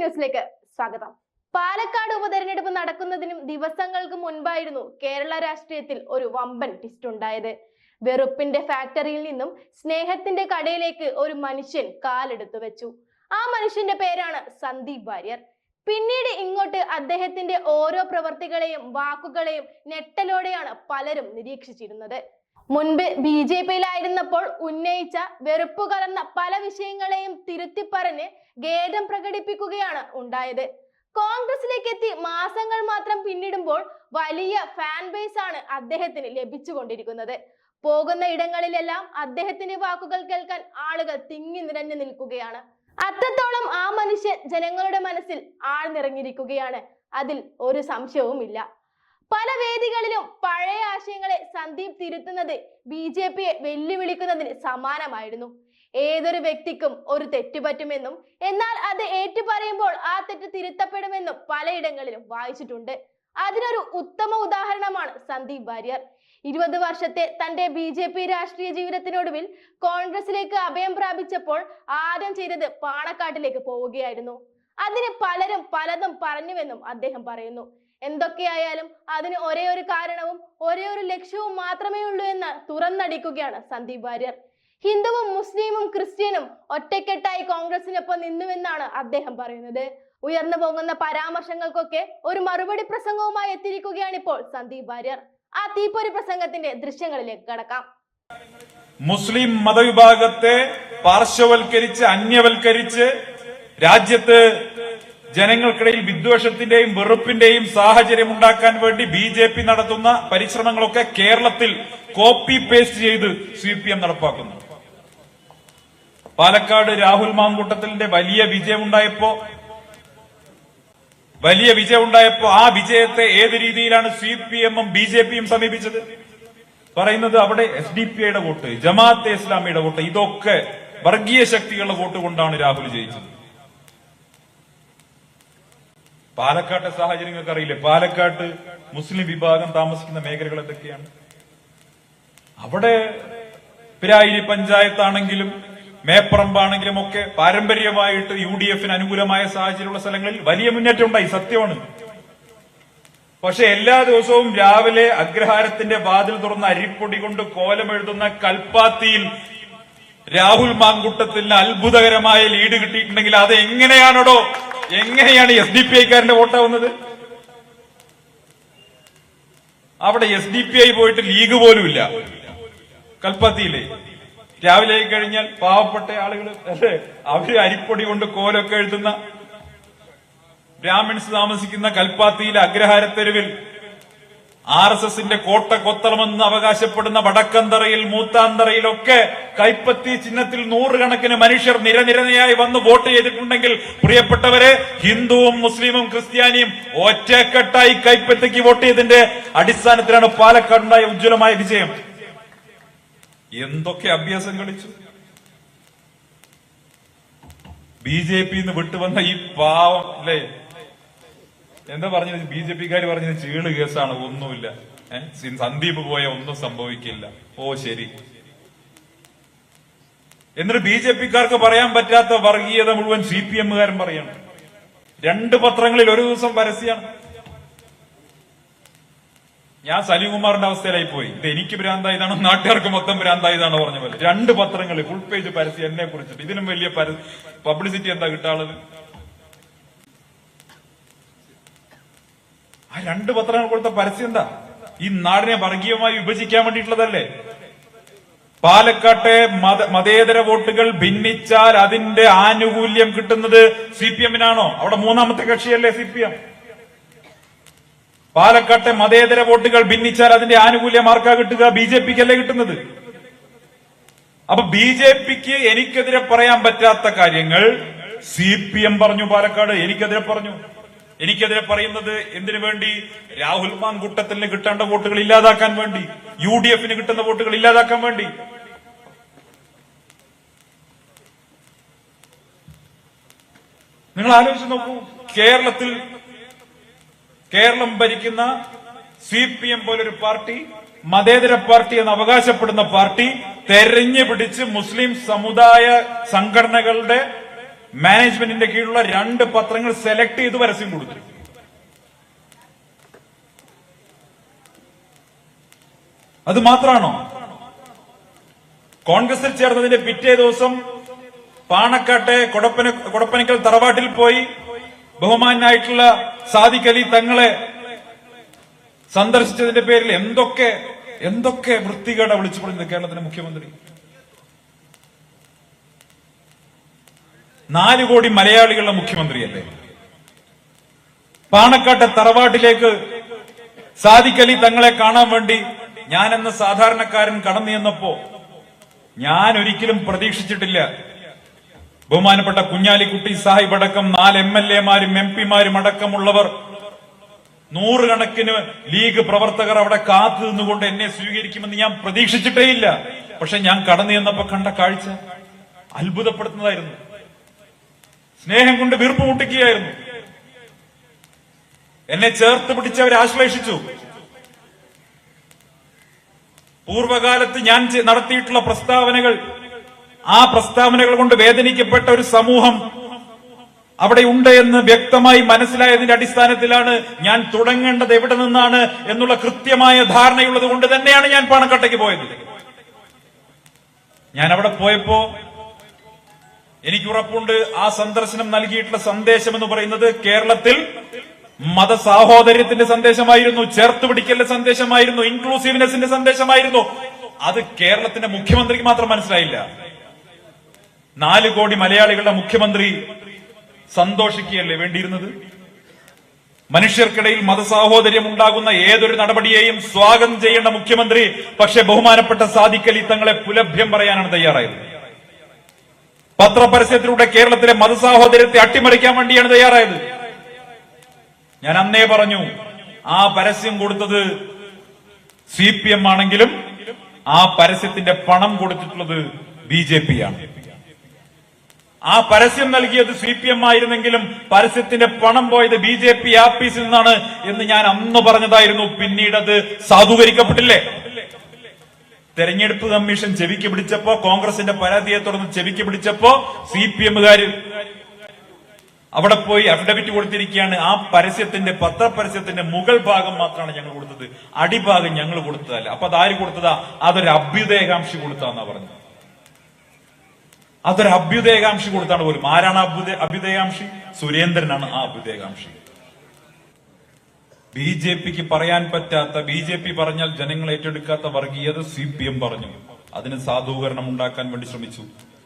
ന്യൂസിലേക്ക് സ്വാഗതം. പാലക്കാട് ഉപതെരഞ്ഞെടുപ്പ് നടക്കുന്നതിനും ദിവസങ്ങൾക്ക് മുൻപായിരുന്നു കേരള രാഷ്ട്രീയത്തിൽ ഒരു വമ്പൻ ട്വിസ്റ്റ് ഉണ്ടായത്. വെറുപ്പിന്റെ ഫാക്ടറിയിൽ നിന്നും സ്നേഹത്തിന്റെ കടയിലേക്ക് ഒരു മനുഷ്യൻ കാലെടുത്തു വെച്ചു. ആ മനുഷ്യന്റെ പേരാണ് സന്ദീപ് വാര്യർ. പിന്നീട് ഇങ്ങോട്ട് അദ്ദേഹത്തിന്റെ ഓരോ പ്രവർത്തികളെയും വാക്കുകളെയും ഞെട്ടലോടെയാണ് പലരും നിരീക്ഷിച്ചിരുന്നത്. മുൻപ് ബി ജെ പിയിലായിരുന്നപ്പോൾ ഉന്നയിച്ച വെറുപ്പ് കലർന്ന പല വിഷയങ്ങളെയും തിരുത്തി പറഞ്ഞ് ഖേദം പ്രകടിപ്പിക്കുകയാണ് ഉണ്ടായത്. കോൺഗ്രസിലേക്ക് എത്തി മാസങ്ങൾ മാത്രം പിന്നിടുമ്പോൾ വലിയ ഫാൻ ബേസ് ആണ് അദ്ദേഹത്തിന് ലഭിച്ചുകൊണ്ടിരിക്കുന്നത്. പോകുന്ന ഇടങ്ങളിലെല്ലാം അദ്ദേഹത്തിന്റെ വാക്കുകൾ കേൾക്കാൻ ആളുകൾ തിങ്ങി നിറഞ്ഞു നിൽക്കുകയാണ്. അത്രത്തോളം ആ മനുഷ്യൻ ജനങ്ങളുടെ മനസ്സിൽ ആഴ്ന്നിറങ്ങിയിരിക്കുകയാണ്. അതിൽ ഒരു സംശയവുമില്ല. പല വേദികളിലും പഴയ ആശയങ്ങളെ സന്ദീപ് തിരുത്തുന്നത് ബി ജെ പിയെ വെല്ലുവിളിക്കുന്നതിന് സമാനമായിരുന്നു. ഏതൊരു വ്യക്തിക്കും ഒരു തെറ്റ് പറ്റുമെന്നും എന്നാൽ അത് ഏറ്റുപറയുമ്പോൾ ആ തെറ്റ് തിരുത്തപ്പെടുമെന്നും പലയിടങ്ങളിലും വായിച്ചിട്ടുണ്ട്. അതിനൊരു ഉത്തമ ഉദാഹരണമാണ് സന്ദീപ് വാര്യർ. ഇരുപത് വർഷത്തെ തന്റെ ബി ജെ പി രാഷ്ട്രീയ ജീവിതത്തിനൊടുവിൽ കോൺഗ്രസിലേക്ക് അഭയം പ്രാപിച്ചപ്പോൾ ആദ്യം ചെയ്തത് പാണക്കാട്ടിലേക്ക് പോവുകയായിരുന്നു. അതിന് പലരും പലതും പറഞ്ഞുവെന്നും അദ്ദേഹം പറയുന്നു. എന്തൊക്കെയായാലും അതിന് ഒരേ ഒരു കാരണവും ഒരേ ഒരു ലക്ഷ്യവും മാത്രമേ ഉള്ളൂ എന്ന് തുറന്നടിക്കുകയാണ് സന്ദീപ് വാര്യർ. ഹിന്ദുവും മുസ്ലിമും ക്രിസ്ത്യനും ഒറ്റക്കെട്ടായി കോൺഗ്രസിനൊപ്പം നിന്നുവെന്നാണ് അദ്ദേഹം പറയുന്നത്. ഉയർന്നു പോകുന്ന പരാമർശങ്ങൾക്കൊക്കെ ഒരു മറുപടി പ്രസംഗവുമായി എത്തിയിരിക്കുകയാണ് ഇപ്പോൾ സന്ദീപ് വാര്യർ. ആ തീപ്പൊരി പ്രസംഗത്തിന്റെ ദൃശ്യങ്ങളിലേക്ക് കടക്കാം. മുസ്ലിം മതവിഭാഗത്തെ പാർശ്വവൽക്കരിച്ച് അന്യവൽക്കരിച്ച് രാജ്യത്ത് ജനങ്ങൾക്കിടയിൽ വിദ്വേഷത്തിന്റെയും വെറുപ്പിന്റെയും സാഹചര്യം ഉണ്ടാക്കാൻ വേണ്ടി ബി ജെ പി നടത്തുന്ന പരിശ്രമങ്ങളൊക്കെ കേരളത്തിൽ കോപ്പി പേസ്റ്റ് ചെയ്ത് സി പി എം നടപ്പാക്കുന്നു. പാലക്കാട് രാഹുൽ മാങ്കൂട്ടത്തിന്റെ വലിയ വിജയമുണ്ടായപ്പോ വലിയ വിജയമുണ്ടായപ്പോ ആ വിജയത്തെ ഏത് രീതിയിലാണ് സി പി എമ്മും ബി ജെ പിയും സമീപിച്ചത്? പറയുന്നത് അവിടെ എസ് ഡി പി ഐയുടെ വോട്ട് ജമാഅത്തെ ഇസ്ലാമിയുടെ വോട്ട് ഇതൊക്കെ വർഗീയ ശക്തികളുടെ വോട്ട് കൊണ്ടാണ് രാഹുൽ ജയിച്ചത്. പാലക്കാട്ടെ സാഹചര്യം നിങ്ങൾക്ക് അറിയില്ലേ? പാലക്കാട്ട് മുസ്ലിം വിഭാഗം താമസിക്കുന്ന മേഖലകൾ എന്തൊക്കെയാണ്? അവിടെ പിരായിരി പഞ്ചായത്താണെങ്കിലും മേപ്പറമ്പാണെങ്കിലും ഒക്കെ പാരമ്പര്യമായിട്ട് യു ഡി എഫിന് അനുകൂലമായ സാഹചര്യമുള്ള സ്ഥലങ്ങളിൽ വലിയ മുന്നേറ്റം ഉണ്ടായി. സത്യമാണ്. പക്ഷെ എല്ലാ ദിവസവും രാവിലെ അഗ്രഹാരത്തിന്റെ വാതിൽ തുറന്ന് അരിപ്പൊടി കൊണ്ട് കോലമെഴുതുന്ന കൽപ്പാത്തിയിൽ രാഹുൽ മാങ്കുട്ടത്തിന് അത്ഭുതകരമായ ലീഡ് കിട്ടിയിട്ടുണ്ടെങ്കിൽ അത് എങ്ങനെയാണോ എങ്ങനെയാണ് എസ് ഡി പി ഐക്കാരന്റെ വോട്ടാവുന്നത് അവിടെ എസ് ഡി പി ഐ പോയിട്ട് ലീഗ് പോലും ഇല്ല കൽപ്പത്തിയിലെ രാവിലെ കഴിഞ്ഞാൽ പാവപ്പെട്ട ആളുകൾ അല്ലെ? അവർ അരിപ്പൊടി കൊണ്ട് കോലൊക്കെ എഴുതുന്ന ബ്രാഹ്മിൺസ് താമസിക്കുന്ന കൽപ്പാത്തിയിലെ അഗ്രഹാരത്തെരുവിൽ ആർ എസ് എസിന്റെ കോട്ട കൊത്തളമെന്ന് അവകാശപ്പെടുന്ന വടക്കന്തറയിൽ മൂത്താന്തറയിലൊക്കെ കൈപ്പത്തി ചിഹ്നത്തിൽ നൂറുകണക്കിന് മനുഷ്യർ നിരനിരനയായി വന്ന് വോട്ട് ചെയ്തിട്ടുണ്ടെങ്കിൽ പ്രിയപ്പെട്ടവരെ ഹിന്ദുവും മുസ്ലിമും ക്രിസ്ത്യാനിയും ഒറ്റക്കെട്ടായി കൈപ്പത്തിക്ക് വോട്ട് ചെയ്തതിന്റെ അടിസ്ഥാനത്തിലാണ് പാലക്കാടുണ്ടായ ഉജ്ജ്വലമായ വിജയം. എന്തൊക്കെ അഭ്യാസം കളിച്ചു? ബി ജെ പിന്ന് വിട്ടുവന്ന ഈ പാവം അല്ലേ? എന്താ പറഞ്ഞത്? ബി ജെ പിക്കാർ പറഞ്ഞത് ചീൾ കേസാണ് ഒന്നുമില്ല. ഏഹ് സന്ദീപ് പോയ ഒന്നും സംഭവിക്കില്ല. ഓ ശരി. എന്നിട്ട് ബി ജെ പിക്കാർക്ക് പറയാൻ പറ്റാത്ത വർഗീയത മുഴുവൻ സി പി എമ്മുകാരൻ പറയണം. രണ്ട് പത്രങ്ങളിൽ ഒരു ദിവസം പരസ്യമാണ് ഞാൻ സലീംകുമാറിന്റെ അവസ്ഥയിലായി പോയി. ഇത് എനിക്ക് ഭ്രാന്തായതാണോ നാട്ടുകാർക്ക് മൊത്തം ഭ്രാന്തായതാണോ പറഞ്ഞ പോലെ. രണ്ട് പത്രങ്ങളിൽ ഫുൾ പേജ് പരസ്യം എന്നെ കുറിച്ചിട്ട്. ഇതിനും വലിയ പബ്ലിസിറ്റി എന്താ കിട്ടാനുള്ളത്? രണ്ട് പത്രങ്ങൾ കൊടുത്ത പരസ്യം എന്താ? ഈ നാടിനെ വർഗീയമായി വിഭജിക്കാൻ വേണ്ടിയിട്ടുള്ളതല്ലേ? പാലക്കാട്ടെ മത മതേതര വോട്ടുകൾ ഭിന്നിച്ചാൽ അതിന്റെ ആനുകൂല്യം കിട്ടുന്നത് സി പി എമ്മിനാണോ അവിടെ മൂന്നാമത്തെ കക്ഷിയല്ലേ സി പി എം പാലക്കാട്ടെ മതേതര വോട്ടുകൾ ഭിന്നിച്ചാൽ അതിന്റെ ആനുകൂല്യം ആർക്കാ കിട്ടുക? ബി ജെ പിക്ക് അല്ലേ കിട്ടുന്നത്? അപ്പൊ ബി ജെ പിക്ക് എനിക്കെതിരെ പറയാൻ പറ്റാത്ത കാര്യങ്ങൾ സി പി എം പറഞ്ഞു പാലക്കാട് എനിക്കെതിരെ പറഞ്ഞു. എനിക്കെതിരെ പറയുന്നത് എന്തിനു വേണ്ടി? രാഹുൽ മാങ്കൂട്ടത്തിന് കിട്ടേണ്ട വോട്ടുകൾ ഇല്ലാതാക്കാൻ വേണ്ടി യു ഡി എഫിന് കിട്ടുന്ന വോട്ടുകൾ ഇല്ലാതാക്കാൻ വേണ്ടി. നിങ്ങൾ ആലോചിച്ച് നോക്കൂ കേരളത്തിൽ കേരളം ഭരിക്കുന്ന സി പി എം പോലൊരു പാർട്ടി മതേതര പാർട്ടി എന്ന് അവകാശപ്പെടുന്ന പാർട്ടി തെരഞ്ഞു പിടിച്ച് മുസ്ലിം സമുദായ സംഘടനകളുടെ മാനേജ്മെന്റിന്റെ കീഴിലുള്ള രണ്ട് പത്രങ്ങൾ സെലക്ട് ചെയ്ത് പരസ്യം കൊടുത്തു. അത് മാത്രമാണോ കോൺഗ്രസിൽ ചേർന്നതിന്റെ പിറ്റേ ദിവസം പാണക്കാട്ടെ കൊടപ്പന കൊടപ്പനക്കൽ തറവാട്ടിൽ പോയി ബഹുമാനായിട്ടുള്ള സാദിഖ് അലി തങ്ങളെ സന്ദർശിച്ചതിന്റെ പേരിൽ എന്തൊക്കെ എന്തൊക്കെ വൃത്തികേട വിളിച്ചു പറഞ്ഞത് കേരളത്തിന്റെ മുഖ്യമന്ത്രി? നാല് കോടി മലയാളികളുടെ മുഖ്യമന്ത്രിയല്ലേ? പാണക്കാട്ടെ തറവാട്ടിലേക്ക് സാദിഖലി തങ്ങളെ കാണാൻ വേണ്ടി ഞാൻ എന്ന സാധാരണക്കാരൻ കടന്നു ചെന്നപ്പോ ഞാൻ ഒരിക്കലും പ്രതീക്ഷിച്ചിട്ടില്ല. ബഹുമാനപ്പെട്ട കുഞ്ഞാലിക്കുട്ടി സാഹിബ് അടക്കം നാല് എം എൽ എമാരും എം പിമാരും അടക്കമുള്ളവർ നൂറുകണക്കിന് ലീഗ് പ്രവർത്തകർ അവിടെ കാത്തു നിന്നുകൊണ്ട് എന്നെ സ്വീകരിക്കുമെന്ന് ഞാൻ പ്രതീക്ഷിച്ചിട്ടേയില്ല. പക്ഷെ ഞാൻ കടന്നു ചെന്നപ്പോ കണ്ട കാഴ്ച അത്ഭുതപ്പെടുത്തുന്നതായിരുന്നു. സ്നേഹം കൊണ്ട് വീർപ്പ് മുട്ടിക്കുകയായിരുന്നു. എന്നെ ചേർത്ത് പിടിച്ചവരെ ആശ്ലേഷിച്ചു. പൂർവകാലത്ത് ഞാൻ നടത്തിയിട്ടുള്ള പ്രസ്താവനകൾ ആ പ്രസ്താവനകൾ കൊണ്ട് വേദനിക്കപ്പെട്ട ഒരു സമൂഹം അവിടെ ഉണ്ട് എന്ന് വ്യക്തമായി മനസ്സിലായതിന്റെ അടിസ്ഥാനത്തിലാണ് ഞാൻ തുടങ്ങേണ്ടത് എവിടെ നിന്നാണ് എന്നുള്ള കൃത്യമായ ധാരണയുള്ളത് കൊണ്ട് തന്നെയാണ് ഞാൻ പാണക്കട്ടയ്ക്ക് പോയത്. ഞാൻ അവിടെ പോയപ്പോ എനിക്ക് ഉറപ്പുണ്ട് ആ സന്ദർശനം നൽകിയിട്ടുള്ള സന്ദേശം എന്ന് പറയുന്നത് കേരളത്തിൽ മതസാഹോദര്യത്തിന്റെ സന്ദേശമായിരുന്നു ചേർത്ത് പിടിക്കലിന്റെ സന്ദേശമായിരുന്നു ഇൻക്ലൂസീവ്നെസിന്റെ സന്ദേശമായിരുന്നു. അത് കേരളത്തിന്റെ മുഖ്യമന്ത്രിക്ക് മാത്രം മനസ്സിലായില്ല. നാല് കോടി മലയാളികളുടെ മുഖ്യമന്ത്രി സന്തോഷിക്കുകയല്ലേ വേണ്ടിയിരുന്നത്? മനുഷ്യർക്കിടയിൽ മതസാഹോദര്യം ഉണ്ടാകുന്ന ഏതൊരു നടപടിയെയും സ്വാഗതം ചെയ്യേണ്ട മുഖ്യമന്ത്രി പക്ഷേ ബഹുമാനപ്പെട്ട സാദിഖലി തങ്ങളെ പുലഭ്യം പറയാനാണ് തയ്യാറായത്. പത്രപരസ്യത്തിലൂടെ കേരളത്തിലെ മതസാഹോദര്യത്തെ അട്ടിമറിക്കാൻ വേണ്ടിയാണ് തയ്യാറായത്. ഞാൻ അന്നേ പറഞ്ഞു ആ പരസ്യം കൊടുത്തത് സി പി എം ആണെങ്കിലും ആ പരസ്യത്തിന്റെ പണം കൊടുത്തിട്ടുള്ളത് ബി ജെ പി ആണ്. ആ പരസ്യം നൽകിയത് സി പി എം ആയിരുന്നെങ്കിലും പരസ്യത്തിന്റെ പണം പോയത് ബി ജെ പി ആഫീസിൽ നിന്നാണ് എന്ന് ഞാൻ അന്ന് പറഞ്ഞതായിരുന്നു. പിന്നീട് അത് സാധൂകരിക്കപ്പെട്ടില്ലേ? തെരഞ്ഞെടുപ്പ് കമ്മീഷൻ ചെവിക്ക് പിടിച്ചപ്പോ കോൺഗ്രസിന്റെ പരാതിയെ തുടർന്ന് ചെവിക്ക് പിടിച്ചപ്പോ സി പി എമ്മുകാർ അവിടെ പോയി അഫിഡവിറ്റ് കൊടുത്തിരിക്കുകയാണ്. ആ പരസ്യത്തിന്റെ പത്രപരസ്യത്തിന്റെ മുകൾ ഭാഗം മാത്രമാണ് ഞങ്ങൾ കൊടുത്തത്. അടിഭാഗം ഞങ്ങൾ കൊടുത്തതല്ല. അപ്പൊ അതാര് കൊടുത്തതാ? അതൊരു അഭ്യുദയകാംക്ഷി കൊടുത്താന്നാ പറഞ്ഞത്. അതൊരു അഭ്യുദയകാംക്ഷി കൊടുത്താണ് പോലും. ആരാണ് അഭ്യുദയ അഭ്യുദയകാംക്ഷി? സുരേന്ദ്രനാണ് ആ അഭ്യുദയകാംക്ഷി. ബി ജെ പിക്ക് പറയാൻ പറ്റാത്ത ബി ജെ പി പറഞ്ഞാൽ ജനങ്ങൾ ഏറ്റെടുക്കാത്ത വർഗീയത സി പി എം പറഞ്ഞു. അതിന് സാധൂകരണം ഉണ്ടാക്കാൻ വേണ്ടി ശ്രമിച്ചു.